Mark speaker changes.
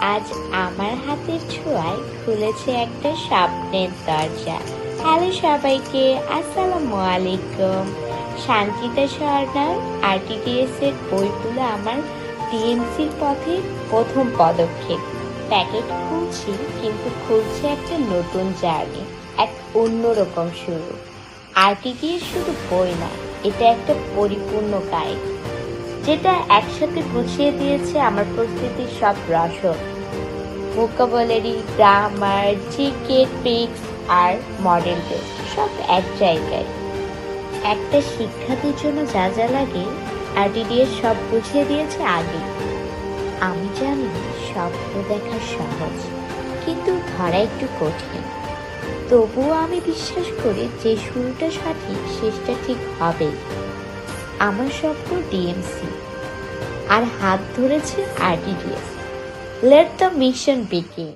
Speaker 1: আজ আমার হাতের ছোঁয়ায় খুলেছে একটা স্বপ্নের দরজা। হ্যালো সবাইকে, আসসালামু আলাইকুম। শান্তিতা সরকার আরটিটিএস এর বইগুলো আমার ডিএমসির পথে প্রথম পদক্ষেপ। প্যাকেট খুলছি, কিন্তু খুলছে একটা নতুন জার্নি, এক অন্যরকম শুরু। আরটিটিএস শুধু বই না এটা একটা পরিপূর্ণ গাইড। যেটা একসাথে গুছিয়ে দিয়েছে আমার প্রস্তুতির সব রসদ ভোকাবুলারি, গ্রামার, জিকে ট্রিক্স আর মডেল সব এক জায়গায়। একটা শিক্ষার্থীর জন্য যা যা লাগে আরটিডিএস সব বুঝিয়ে দিয়েছে আগে। আমি জানি স্বপ্ন দেখা সহজ, কিন্তু ধরা একটু কঠিন। তবুও আমি বিশ্বাস করি যে শুরুটা সঠিক, শেষটা ঠিক হবে আমার স্বপ্ন ডিএমসি। আর হাত ধরেছে RTDS. Let the mission begin